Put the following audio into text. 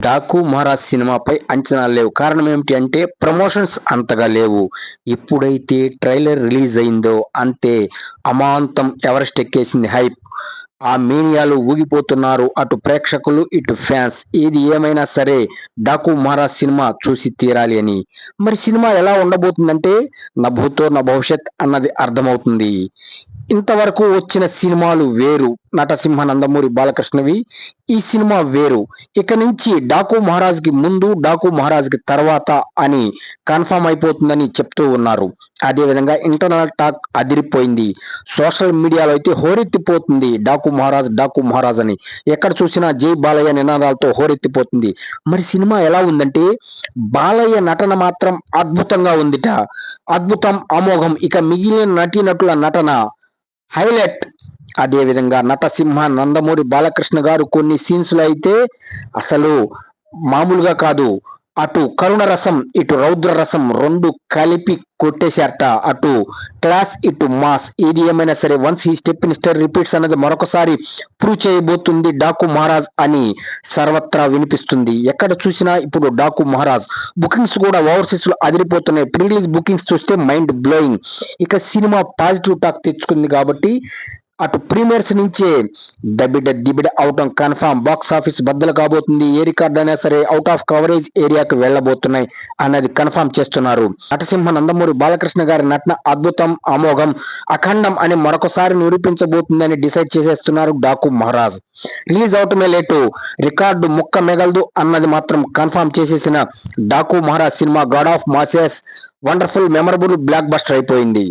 డాకు మహారాజ్ సినిమాపై అంచనాలు లేవు. కారణం ఏమిటి అంటే ప్రమోషన్స్ అంతగా లేవు. ఎప్పుడైతే ట్రైలర్ రిలీజ్ అయిందో అంతే అమాంతం ఎవరెస్ట్ ఎక్కేసింది హైప్. ఆ మీనియాలు ఊగిపోతున్నారు అటు ప్రేక్షకులు ఇటు ఫ్యాన్స్. ఏది ఏమైనా సరే డాకు మహారాజ్ సినిమా చూసి తీరాలి అని. మరి సినిమా ఎలా ఉండబోతుందంటే నా భూతో నా భవిష్యత్ అన్నది అర్థమవుతుంది. ఇంతవరకు వచ్చిన సినిమాలు వేరు. నటసింహ నందమూరి బాలకృష్ణవి. ఈ సినిమా వేరు. ఇక నుంచి డాకు మహారాజ్కి ముందు డాకు మహారాజ్కి తర్వాత అని కన్ఫర్మ్ అయిపోతుందని చెప్తూ ఉన్నారు. అదేవిధంగా ఇంటర్నల్ టాక్ అదిరిపోయింది. సోషల్ మీడియాలో అయితే హోరెత్తిపోతుంది డాకు మహారాజ్ డాకు మహారాజ్ అని. ఎక్కడ చూసినా జై బాలయ్య నినాదాలతో హోరెత్తిపోతుంది. మరి సినిమా ఎలా ఉందంటే బాలయ్య నటన మాత్రం అద్భుతంగా ఉందిట. అద్భుతం అమోఘం. ఇక మిగిలిన నటీనటుల నటన హైలైట్. అదేవిధంగా నటసింహ నందమూరి బాలకృష్ణ గారు కొన్ని సీన్స్లో అయితే అసలు మామూలుగా కాదు. అటు కరుణ రసం ఇటు రౌద్ర రసం రెండు కలిపి కొట్టేశారట. అటు క్లాస్ ఇటు మాస్. ఏది ఏమైనా సరే వన్స్ ఈ స్టెప్ స్టర్ రిపీట్స్ అన్నది మరొకసారి ప్రూవ్ చేయబోతుంది డాకు మహారాజ్ అని సర్వత్రా వినిపిస్తుంది. ఎక్కడ చూసినా ఇప్పుడు డాకు మహారాజ్. బుకింగ్స్ కూడా ఓవర్సీస్లో అదిరిపోతున్నాయి. ప్రీ రిలీజ్ బుకింగ్స్ చూస్తే మైండ్ బ్లోయింగ్ ఇక సినిమా పాజిటివ్ టాక్ తెచ్చుకుంది కాబట్టి అటు ప్రీమియర్స్ నుంచే దబిడ దిబిడ అవటం కన్ఫామ్. బాక్స్ ఆఫీస్ బద్దలు కాబోతుంది. ఏ రికార్డ్ అయినా సరే అవుట్ ఆఫ్ కవరేజ్ ఏరియాకి వెళ్ళబోతున్నాయి అన్నది కన్ఫామ్ చేస్తున్నారు. నటసింహ నందమూరి బాలకృష్ణ గారి నటన అద్భుతం అమోఘం అఖండం అని మరొకసారి నిరూపించబోతుందని డిసైడ్ చేసేస్తున్నారు డాకు మహారాజ్. రిలీజ్ అవటమే లేటు. రికార్డు ముక్క మెగలదు అన్నది మాత్రం కన్ఫామ్ చేసేసిన Daaku Maharaj cinema God of masses wonderful memorable blockbuster అయిపోయింది.